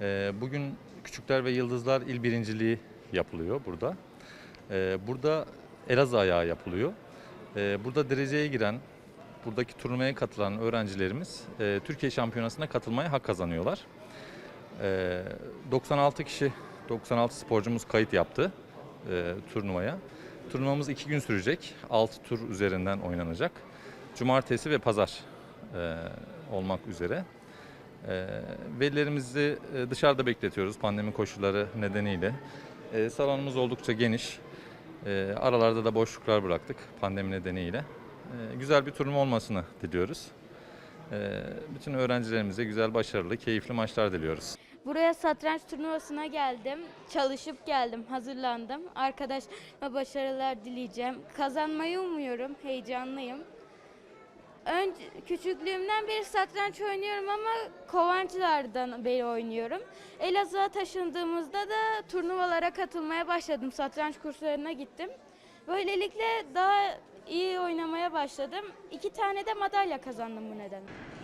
Ee, bugün Küçükler ve Yıldızlar İl Birinciliği yapılıyor burada. Ee, burada Elazığ ayağı yapılıyor. Ee, burada dereceye giren, buradaki turnuvaya katılan öğrencilerimiz e, Türkiye Şampiyonası'na katılmaya hak kazanıyorlar. Ee, 96 kişi, 96 sporcumuz kayıt yaptı e, turnuvaya. Turnuvamız iki gün sürecek. 6 tur üzerinden oynanacak. Cumartesi ve pazar e, olmak üzere. E, velilerimizi dışarıda bekletiyoruz pandemi koşulları nedeniyle. E, salonumuz oldukça geniş. E, aralarda da boşluklar bıraktık pandemi nedeniyle. E, güzel bir turnuva olmasını diliyoruz. E, bütün öğrencilerimize güzel, başarılı, keyifli maçlar diliyoruz. Buraya satranç turnuvasına geldim. Çalışıp geldim, hazırlandım. Arkadaşıma başarılar dileyeceğim. Kazanmayı umuyorum, heyecanlıyım. Önce, küçüklüğümden beri satranç oynuyorum ama Kovancılardan beri oynuyorum. Elazığ'a taşındığımızda da turnuvalara katılmaya başladım. Satranç kurslarına gittim. Böylelikle daha iyi oynamaya başladım. İki tane de madalya kazandım bu nedenle.